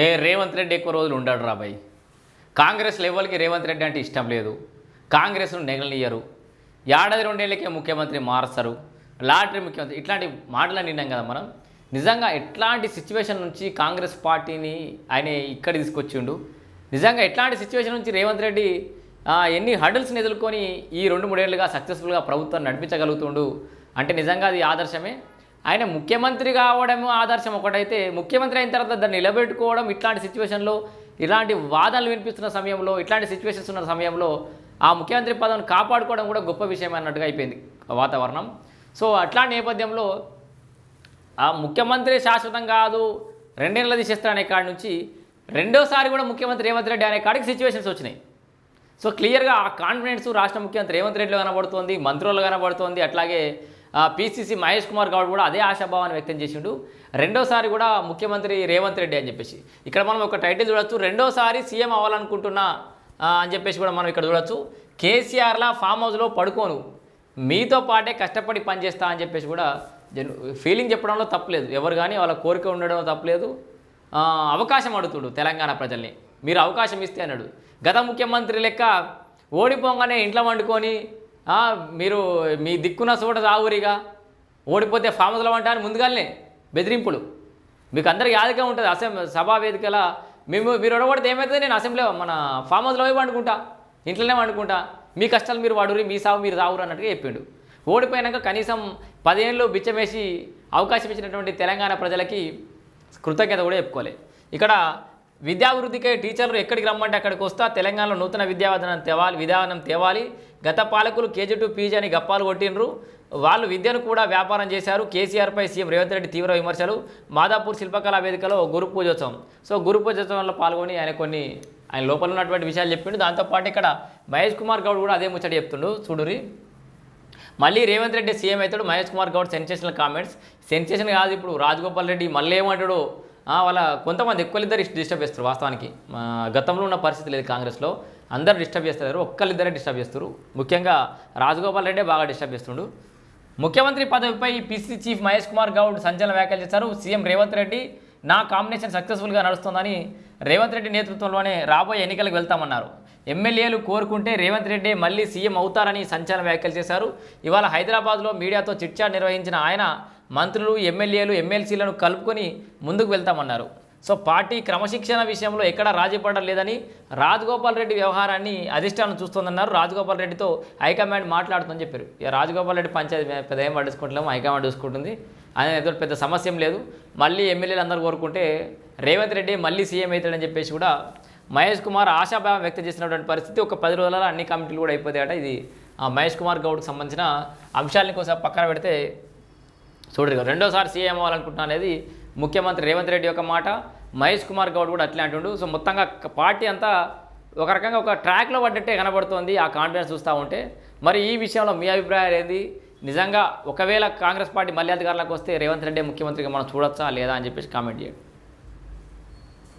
ఏ రేవంత్ రెడ్డి ఎక్కువ రోజులు ఉండాడు రాబాయ్ కాంగ్రెస్ లెవెల్కి రేవంత్ రెడ్డి అంటే ఇష్టం లేదు. కాంగ్రెస్ను నెగలనియ్యరు. ఏడాది రెండేళ్ళకే ముఖ్యమంత్రి మారుస్తారు. లాటరీ ముఖ్యమంత్రి ఇట్లాంటి మాటలు నిన్నాం కదా మనం. నిజంగా ఎట్లాంటి సిచ్యువేషన్ నుంచి కాంగ్రెస్ పార్టీని ఆయన ఇక్కడ తీసుకొచ్చిండు? నిజంగా ఎట్లాంటి సిచ్యువేషన్ నుంచి రేవంత్ రెడ్డి ఎన్ని హర్డల్స్ని ఎదుర్కొని ఈ రెండు మూడేళ్ళుగా సక్సెస్ఫుల్గా ప్రభుత్వం నడిపించగలుగుతుండు? అంటే నిజంగా అది ఆదర్శమే? ఆయన ముఖ్యమంత్రి కావడము ఆదర్శం ఒకటైతే ముఖ్యమంత్రి అయిన తర్వాత దాన్ని నిలబెట్టుకోవడం ఇట్లాంటి సిచ్యువేషన్లో ఇలాంటి వాదనలు వినిపిస్తున్న సమయంలో ఇట్లాంటి సిచ్యువేషన్స్ ఉన్న సమయంలో ఆ ముఖ్యమంత్రి పదవిని కాపాడుకోవడం కూడా గొప్ప విషయం అన్నట్టుగా అయిపోయింది వాతావరణం. సో అట్లాంటి నేపథ్యంలో ఆ ముఖ్యమంత్రి శాశ్వతం కాదు రెండేళ్ళ తీసేస్తారు అనే కాడి నుంచి రెండోసారి కూడా ముఖ్యమంత్రి రేవంత్ రెడ్డి అనే కాడికి సిచ్యువేషన్స్ వచ్చినాయి. సో క్లియర్గా ఆ కాన్ఫిడెన్స్ రాష్ట్ర ముఖ్యమంత్రి రేవంత్ రెడ్డిలో కనబడుతోంది మంత్రులు కనబడుతోంది అట్లాగే పీసీసీ మహేష్ కుమార్ గౌడ్ కూడా అదే ఆశాభావాన్ని వ్యక్తం చేసిండు. రెండోసారి కూడా ముఖ్యమంత్రి రేవంత్ రెడ్డి అని చెప్పేసి. ఇక్కడ మనం ఒక టైటిల్ చూడొచ్చు. రెండోసారి సీఎం అవ్వాలనుకుంటున్నా అని చెప్పేసి కూడా మనం ఇక్కడ చూడొచ్చు. కేసీఆర్లా ఫామ్ హౌస్లో పడుకోను. మీతో పాటే కష్టపడి పనిచేస్తా అని చెప్పేసి కూడా ఫీలింగ్ చెప్పడంలో తప్పలేదు. ఎవరు కానీ వాళ్ళ కోరిక ఉండడం తప్పలేదు. అవకాశం అడుగుతుడు తెలంగాణ ప్రజల్ని. మీరు అవకాశం ఇస్తే అన్నాడు. గత ముఖ్యమంత్రి లెక్క ఓడిపోగానే ఇంట్లో వండుకొని మీరు మీ దిక్కున చోట రావురిగా. ఓడిపోతే ఫామ్ హౌస్లో అని ముందుగానే బెదిరింపులు. మీకు అందరికి యాదగా ఉంటుంది. అసెంబ్లీ సభా వేదికల మేము మీరు ఒడగొడితే ఏమవుతుంది నేను అసెంబ్లీ మన ఫామ్ హౌస్లో పోయి వండుకుంటా ఇంట్లోనే వండుకుంటా మీ కష్టాలు మీరు వాడురి మీ సాగు మీరు సాగురు అన్నట్టుగా చెప్పిండు. ఓడిపోయినాక కనీసం పదిహేనులో బిచ్చమేసి అవకాశం ఇచ్చినటువంటి తెలంగాణ ప్రజలకి కృతజ్ఞత కూడా చెప్పుకోవాలి. ఇక్కడ విద్యాభివృద్ధికై టీచర్లు ఎక్కడికి రమ్మంటే అక్కడికి వస్తా. తెలంగాణలో నూతన విద్యావాదనం తేవాలి విధానం తేవాలి. గత పాలకులు కేజీ టు పీజీ అని గప్పాలు కొట్టినరు వాళ్ళు విద్యను కూడా వ్యాపారం చేశారు. కేసీఆర్పై సీఎం రేవంత్ రెడ్డి తీవ్ర విమర్శలు. మాదాపూర్ శిల్పకళా వేదికలో గురు పూజోత్సవం. సో గురు పూజోత్సవంలో పాల్గొని ఆయన కొన్ని ఆయన లోపల ఉన్నటువంటి విషయాలు చెప్పిండు. దాంతోపాటు ఇక్కడ మహేష్ కుమార్ గౌడ్ కూడా అదే ముచ్చట చెప్తుండు. చూడురి మళ్ళీ రేవంత్ రెడ్డి సీఎం అవుతాడు. Mahesh Kumar Goud sensational comments. Sensation కాదు ఇప్పుడు రాజగోపాల్ రెడ్డి మళ్ళీ ఏమంటాడు? వాళ్ళ కొంతమంది ఎక్కువలిద్దరు డిస్టర్బ్ చేస్తారు వాస్తవానికి. గతంలో ఉన్న పరిస్థితి లేదు కాంగ్రెస్లో. అందరు డిస్టర్బ్ చేస్తారు ఒక్కరిద్దరే డిస్టర్బ్ చేస్తారు ముఖ్యంగా రాజగోపాల్ రెడ్డి బాగా డిస్టర్బ్ చేస్తుండు. ముఖ్యమంత్రి పదవిపై పిసి చీఫ్ మహేష్ కుమార్ గౌడ్ సంచలన వ్యాఖ్యలు చేశారు. సీఎం రేవంత్ రెడ్డి నా కాంబినేషన్ సక్సెస్ఫుల్గా నడుస్తుందని రేవంత్ రెడ్డి నేతృత్వంలోనే రాబోయే ఎన్నికలకు వెళ్తామన్నారు. ఎమ్మెల్యేలు కోరుకుంటే రేవంత్ రెడ్డి మళ్ళీ సీఎం అవుతారని సంచలన వ్యాఖ్యలు చేశారు. ఇవాళ హైదరాబాద్లో మీడియాతో చిట్చాట్ నిర్వహించిన ఆయన మంత్రులు ఎమ్మెల్యేలు ఎమ్మెల్సీలను కలుపుకొని ముందుకు వెళ్తామన్నారు. సో పార్టీ క్రమశిక్షణ విషయంలో ఎక్కడా రాజీ పడడం లేదని రాజగోపాల్ రెడ్డి వ్యవహారాన్ని అధిష్టానం చూస్తోందన్నారు. రాజగోపాల్ రెడ్డితో హైకమాండ్ మాట్లాడుతుందని చెప్పారు. ఇక రాజగోపాల్ రెడ్డి పంచాయతీ పెద్ద ఏం పట్టించుకుంటలేము హైకమాండ్ చూసుకుంటుంది. ఆయన ఏదో పెద్ద సమస్య లేదు. మళ్ళీ ఎమ్మెల్యేలు అందరూ కోరుకుంటే రేవంత్ రెడ్డి మళ్ళీ సీఎం అవుతాడని చెప్పేసి కూడా మహేష్ కుమార్ ఆశాభావం వ్యక్తం చేసినటువంటి పరిస్థితి ఒక పది రోజులలో అన్ని కమిటీలు కూడా అయిపోతాయట. ఇది ఆ మహేష్ కుమార్ గౌడ్కి సంబంధించిన అంశాలని కోసం పక్కన పెడితే చూడరు రెండోసారి సీఎం అవ్వాలనుకుంటున్నా అనేది ముఖ్యమంత్రి రేవంత్ రెడ్డి యొక్క మాట మహేష్ కుమార్ గౌడ్ కూడా అట్లే అంటుండు. సో మొత్తంగా పార్టీ అంతా ఒక రకంగా ఒక ట్రాక్లో పడ్డట్టే కనబడుతోంది ఆ కాన్ఫిడెన్స్ చూస్తూ ఉంటే. మరి ఈ విషయంలో మీ అభిప్రాయం ఏంది? నిజంగా ఒకవేళ కాంగ్రెస్ పార్టీ మళ్ళీ అధికారులకు వస్తే రేవంత్ రెడ్డి ముఖ్యమంత్రిగా మనం చూడొచ్చా లేదా అని చెప్పేసి కామెంట్ చేయండి.